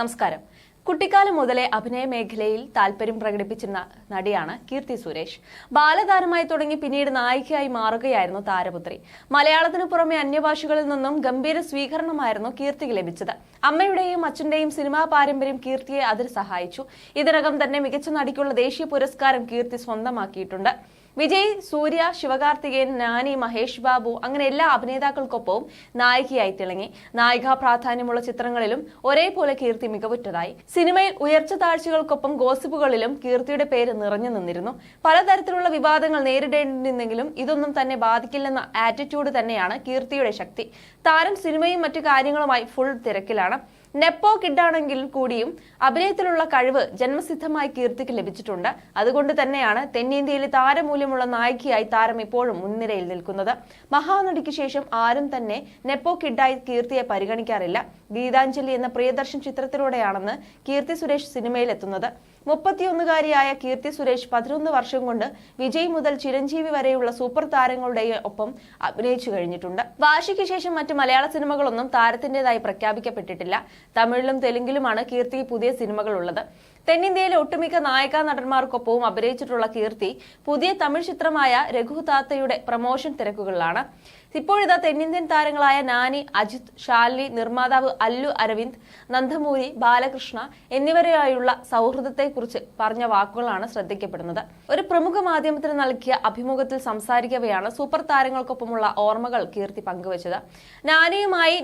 നമസ്കാരം. കുട്ടിക്കാലം മുതലേ അഭിനയ മേഖലയിൽ താല്പര്യം പ്രകടിപ്പിച്ചിരുന്ന നടിയാണ് കീർത്തി സുരേഷ്. ബാലതാരമായി തുടങ്ങി പിന്നീട് നായികയായി മാറുകയായിരുന്നു താരപുത്രി. മലയാളത്തിനു പുറമെ അന്യഭാഷകളിൽ നിന്നും ഗംഭീര സ്വീകരണമായിരുന്നു കീർത്തിക്ക് ലഭിച്ചത്. അമ്മയുടെയും അച്ഛന്റെയും സിനിമാ പാരമ്പര്യം കീർത്തിയെ അതിൽ സഹായിച്ചു. ഇതിനകം തന്നെ മികച്ച നടിക്കുള്ള ദേശീയ പുരസ്കാരം കീർത്തി സ്വന്തമാക്കിയിട്ടുണ്ട്. വിജയ് സൂര്യ ശിവകാർത്തികേയൻ നാനി മഹേഷ് ബാബു അങ്ങനെ എല്ലാ അഭിനേതാക്കൾക്കൊപ്പവും നായികയായി തിളങ്ങി. നായികാ പ്രാധാന്യമുള്ള ചിത്രങ്ങളിലും ഒരേപോലെ കീർത്തി മികവുറ്റതായി. സിനിമയിൽ ഉയർച്ച താഴ്ചകൾക്കൊപ്പം ഗോസിപ്പുകളിലും കീർത്തിയുടെ പേര് നിറഞ്ഞു നിന്നിരുന്നു. പലതരത്തിലുള്ള വിവാദങ്ങൾ നേരിടേണ്ടിരുന്നെങ്കിലും ഇതൊന്നും തന്നെ ബാധിക്കില്ലെന്ന ആറ്റിറ്റ്യൂഡ് തന്നെയാണ് കീർത്തിയുടെ ശക്തി. താരം സിനിമയും മറ്റു കാര്യങ്ങളുമായി ഫുൾ തിരക്കിലാണ്. നെപ്പോ കിഡാണെങ്കിൽ കൂടിയും അഭിനയത്തിലുള്ള കഴിവ് ജന്മസിദ്ധമായി കീർത്തിക്ക് ലഭിച്ചിട്ടുണ്ട്. അതുകൊണ്ട് തന്നെയാണ് തെന്നിന്ത്യയിലെ താരമൂല്യമുള്ള നായികയായി താരം ഇപ്പോഴും മുൻനിരയിൽ നിൽക്കുന്നത്. മഹാനടിക്ക് ശേഷം ആരും തന്നെ നെപ്പോ കിഡായി കീർത്തിയെ പരിഗണിക്കാറില്ല. ഗീതാഞ്ജലി എന്ന പ്രിയദർശൻ ചിത്രത്തിലൂടെയാണെന്ന് കീർത്തി സുരേഷ് സിനിമയിൽ എത്തുന്നത് മുപ്പത്തിയൊന്നുകാരിയായ കീർത്തി സുരേഷ് പതിനൊന്ന് വർഷം കൊണ്ട് വിജയ് മുതൽ ചിരഞ്ജീവി വരെയുള്ള സൂപ്പർ താരങ്ങളുടെ ഒപ്പം അഭിനയിച്ചു കഴിഞ്ഞിട്ടുണ്ട്. വാശിക്ക് ശേഷം മറ്റ് മലയാള സിനിമകളൊന്നും താരത്തിന്റേതായി പ്രഖ്യാപിക്കപ്പെട്ടിട്ടില്ല. തമിഴിലും തെലുങ്കിലുമാണ് കീർത്തി പുതിയ സിനിമകൾ ഉള്ളത് തെന്നിന്ത്യയിലെ ഒട്ടുമിക്ക നായക നടന്മാർക്കൊപ്പവും അഭിനയിച്ചിട്ടുള്ള കീർത്തി പുതിയ തമിഴ് ചിത്രമായ രഘു താത്തയുടെ പ്രമോഷൻ തിരക്കുകളിലാണ്. ഇപ്പോഴിതാ തെന്നിന്ത്യൻ താരങ്ങളായ നാനി അജിത് ഷാലിനി നിർമ്മാതാവ് അല്ലു അരവിന്ദ് നന്ദമൂരി ബാലകൃഷ്ണ എന്നിവരെയായുള്ള സൗഹൃദത്തെക്കുറിച്ച് പറഞ്ഞ വാക്കുകളാണ് ശ്രദ്ധിക്കപ്പെടുന്നത്. ഒരു പ്രമുഖ മാധ്യമത്തിന് നൽകിയ അഭിമുഖത്തിൽ സംസാരിക്കവെയാണ് സൂപ്പർ താരങ്ങൾക്കൊപ്പമുള്ള ഓർമ്മകൾ കീർത്തി പങ്കുവച്ചത്. നാനിയുമായി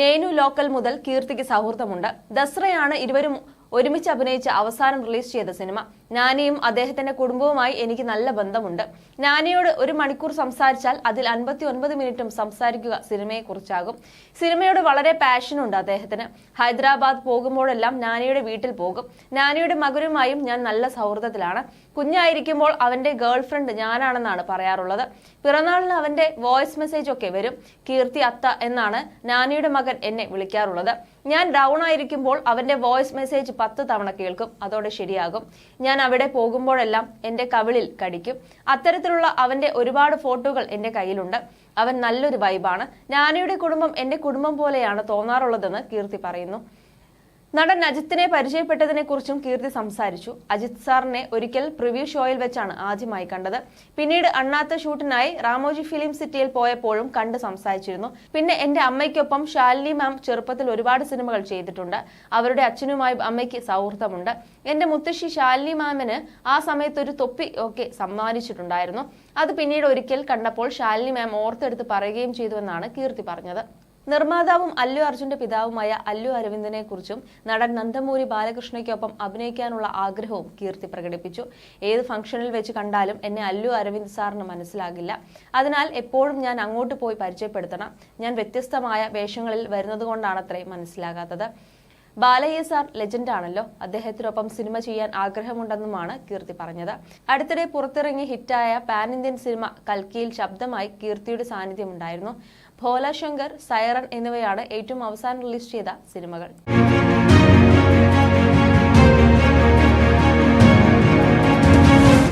നേനു ലോക്കൽ മുതൽ കീർത്തിക്ക് സൗഹൃദമുണ്ട്. ദസ്രയാണ് ഇരുവരും ഒരുമിച്ച് അഭിനയിച്ച് അവസാനം റിലീസ് ചെയ്ത സിനിമ. നാനിയും അദ്ദേഹത്തിന്റെ കുടുംബവുമായി എനിക്ക് നല്ല ബന്ധമുണ്ട്. നാനിയോട് ഒരു മണിക്കൂർ സംസാരിച്ചാൽ അതിൽ അൻപത്തി ഒൻപത് മിനിറ്റും സംസാരിക്കുക സിനിമയെക്കുറിച്ചാകും. സിനിമയോട് വളരെ പാഷനുണ്ട് അദ്ദേഹത്തിന്. ഹൈദരാബാദ് പോകുമ്പോഴെല്ലാം നാനിയുടെ വീട്ടിൽ പോകും. നാനിയുടെ മകനുമായും ഞാൻ നല്ല സൗഹൃദത്തിലാണ്. കുഞ്ഞായിരിക്കുമ്പോൾ അവന്റെ ഗേൾഫ്രണ്ട് ഞാനാണെന്നാണ് പറയാറുള്ളത്. പിറന്നാളിന് അവന്റെ വോയിസ് മെസ്സേജ് ഒക്കെ വരും. കീർത്തി അത്ത എന്നാണ് നാനിയുടെ മകൻ എന്നെ വിളിക്കാറുള്ളത്. ഞാൻ ഡൗൺ ആയിരിക്കുമ്പോൾ അവന്റെ വോയിസ് മെസ്സേജ് പത്ത് തവണ കേൾക്കും. അതോടെ ശരിയാകും. ഞാൻ അവിടെ പോകുമ്പോഴെല്ലാം എന്റെ കവിളിൽ കടിക്കും. അത്തരത്തിലുള്ള അവന്റെ ഒരുപാട് ഫോട്ടോകൾ എന്റെ കയ്യിലുണ്ട്. അവൻ നല്ലൊരു വൈബാണ് നാനയുടെ കുടുംബം എന്റെ കുടുംബം പോലെയാണ് തോന്നാറുള്ളതെന്ന് കീർത്തി പറയുന്നു. നടൻ അജിത്തിനെ പരിചയപ്പെട്ടതിനെ കുറിച്ചും കീർത്തി സംസാരിച്ചു. അജിത് സാറിനെ ഒരിക്കൽ പ്രിവ്യൂ ഷോയിൽ വെച്ചാണ് ആദ്യമായി കണ്ടത്. പിന്നീട് അണ്ണാത്ത ഷൂട്ടിനായി രാമോജി ഫിലിം സിറ്റിയിൽ പോയപ്പോഴും കണ്ട് സംസാരിച്ചിരുന്നു. പിന്നെ എന്റെ അമ്മയ്ക്കൊപ്പം ശാലിനി മാം ചെറുപ്പത്തിൽ ഒരുപാട് സിനിമകൾ ചെയ്തിട്ടുണ്ട്. അവരുടെ അച്ഛനുമായി അമ്മയ്ക്ക് സൗഹൃദമുണ്ട്. എന്റെ മുത്തശ്ശി ശാലിനി മാമിന് ആ സമയത്ത് ഒരു തൊപ്പി ഒക്കെ സമ്മാനിച്ചിട്ടുണ്ടായിരുന്നു. അത് പിന്നീട് ഒരിക്കൽ കണ്ടപ്പോൾ ശാലിനി മാം ഓർത്തെടുത്ത് പറയുകയും ചെയ്തുവെന്നാണ് കീർത്തി പറഞ്ഞത്. നിർമ്മാതാവും അല്ലു അർജുന്റെ പിതാവുമായ അല്ലു അരവിന്ദനെ കുറിച്ചും നടൻ നന്ദമൂരി ബാലകൃഷ്ണയ്ക്കൊപ്പം അഭിനയിക്കാനുള്ള ആഗ്രഹവും കീർത്തി പ്രകടിപ്പിച്ചു. ഏത് ഫംഗ്ഷനിൽ വെച്ച് കണ്ടാലും എന്നെ അല്ലു അരവിന്ദ് സാറിന് മനസ്സിലാകില്ല. അതിനാൽ എപ്പോഴും ഞാൻ അങ്ങോട്ട് പോയി പരിചയപ്പെടുത്തണം. ഞാൻ വ്യത്യസ്തമായ വേഷങ്ങളിൽ വരുന്നതുകൊണ്ടാണത്രേ മനസ്സിലാകാത്തത്. ബാലയ്യ സാർ ലെജൻഡ് ആണല്ലോ. അദ്ദേഹത്തിനൊപ്പം സിനിമ ചെയ്യാൻ ആഗ്രഹമുണ്ടെന്നുമാണ് കീർത്തി പറഞ്ഞത്. അടുത്തിടെ പുറത്തിറങ്ങി ഹിറ്റായ പാൻ ഇന്ത്യൻ സിനിമ കൽക്കിയിൽ ശബ്ദമായി കീർത്തിയുടെ സാന്നിധ്യമുണ്ടായിരുന്നു. ഭോല ശങ്കർ സൈറൻ എന്നിവയാണ് ഏറ്റവും അവസാനം റിലീസ് ചെയ്ത സിനിമകൾ.